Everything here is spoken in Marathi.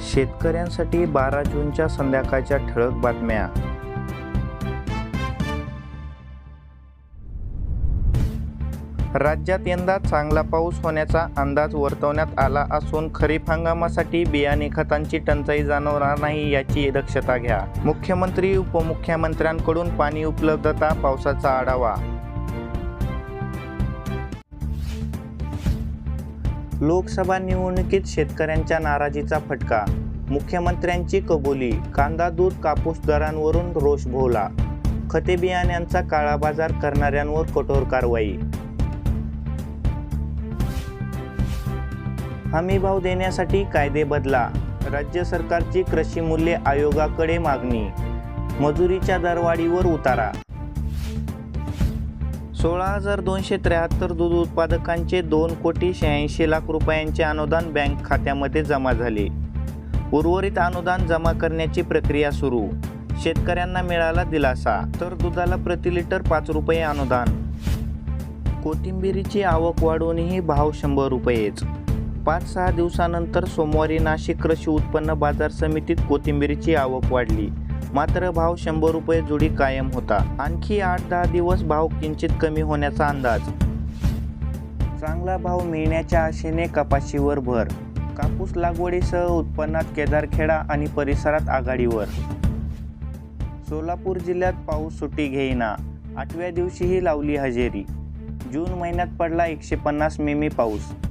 शेतकऱ्यांसाठी बारा जूनच्या संध्याकाळच्या ठळक बातम्या. राज्यात यंदा चांगला पाऊस होण्याचा अंदाज वर्तवण्यात आला असून खरीप हंगामासाठी बियाणे खतांची टंचाई जाणवणार नाही याची दक्षता घ्या. मुख्यमंत्री उपमुख्यमंत्र्यांकडून पाणी उपलब्धता पावसाचा आढावा लोकसभा निवडणुकीत शेतकऱ्यांच्या नाराजीचा फटका. मुख्यमंत्र्यांची कबुली कांदा दूध कापूस दरांवरून रोष भोवला. खते बियाण्यांचा काळाबाजार करणाऱ्यांवर कठोर कारवाई. हमी भाव देण्यासाठी कायदे बदला. राज्य सरकारची कृषी मूल्य आयोगाकडे मागणी. मजुरीच्या दरवाढीवर उतारा. सोळा हजार दोनशे त्र्याहत्तर दूध उत्पादकांचे दोन कोटी शहाऐंशी लाख रुपयांचे अनुदान बँक खात्यामध्ये जमा झाले. उर्वरित अनुदान जमा करण्याची प्रक्रिया सुरू. शेतकऱ्यांना मिळाला दिलासा. तर दुधाला प्रति लिटर पाच रुपये अनुदान. कोथिंबिरीची आवक वाढूनही भाव शंभर रुपयेच. पाच सहा दिवसानंतर सोमवारी नाशिक कृषी उत्पन्न बाजार समितीत कोथिंबिरीची आवक वाढली. मात्र भाव शंभर रुपये जुडी कायम होता. आणखी आठ दहा दिवस भाव किंचित कमी होण्याचा अंदाज. चांगला भाव मिळण्याच्या आशेने कपाशीवर भर. कापूस लागवडीसह उत्पन्नात केदारखेडा आणि परिसरात आघाडीवर. सोलापूर जिल्ह्यात पाऊस सुट्टी घेईना. आठव्या दिवशीही लावली हजेरी. जून महिन्यात पडला एकशे पन्नास मिमी पाऊस.